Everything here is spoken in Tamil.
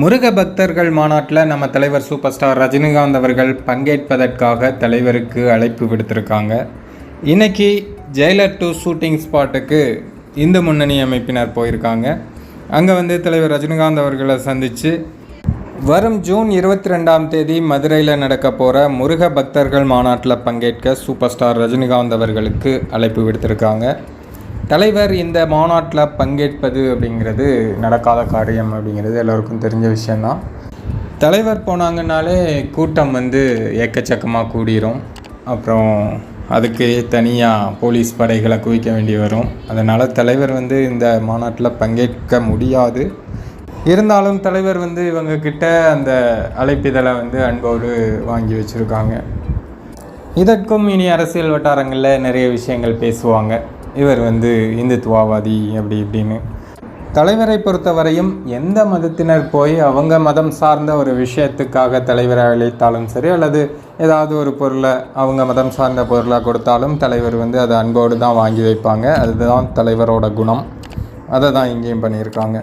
முருக பக்தர்கள் மாநாட்டில் நம்ம தலைவர் சூப்பர் ஸ்டார் ரஜினிகாந்த் அவர்கள் பங்கேற்பதற்காக தலைவருக்கு அழைப்பு விடுத்திருக்காங்க. இன்றைக்கி ஜெயலர் டூ ஷூட்டிங் ஸ்பாட்டுக்கு இந்து முன்னணி அமைப்பினர் போயிருக்காங்க. அங்கே வந்து தலைவர் ரஜினிகாந்த் அவர்களை சந்தித்து வரும் ஜூன் இருபத்தி ரெண்டாம் தேதி மதுரையில் நடக்க போகிற முருக பக்தர்கள் மாநாட்டில் பங்கேற்க சூப்பர் ஸ்டார் ரஜினிகாந்த் அவர்களுக்கு அழைப்பு விடுத்திருக்காங்க. தலைவர் இந்த மாநாட்டில் பங்கேற்பது அப்படிங்கிறது நடக்காத காரியம் அப்படிங்கிறது எல்லோருக்கும் தெரிஞ்ச விஷயந்தான். தலைவர் போனாங்கனாலே கூட்டம் வந்து எக்கச்சக்கமாக கூடிரும். அப்புறம் அதுக்கு தனியாக போலீஸ் படைகளை குவிக்க வேண்டி வரும். அதனால் தலைவர் வந்து இந்த மாநாட்டில் பங்கேற்க முடியாது. இருந்தாலும் தலைவர் வந்து இவங்கக்கிட்ட அந்த அழைப்பிதழை வந்து அன்போடு வாங்கி வச்சுருக்காங்க. இதற்கும் இனி அரசியல் வட்டாரங்களில் நிறைய விஷயங்கள் பேசுவாங்க. இவர் வந்து இந்துத்துவாவாதி அப்படி இப்படின்னு. தலைவரை பொறுத்தவரையும் எந்த மதத்தினர் போய் அவங்க மதம் சார்ந்த ஒரு விஷயத்துக்காக தலைவரை அழைத்தாலும் சரி அல்லது ஏதாவது ஒரு பொருளை அவங்க மதம் சார்ந்த பொருளாக கொடுத்தாலும் தலைவர் வந்து அதை அன்போடு தான் வாங்கி வைப்பாங்க. அதுதான் தலைவரோட குணம். அதை தான் இங்கேயும் பண்ணியிருக்காங்க.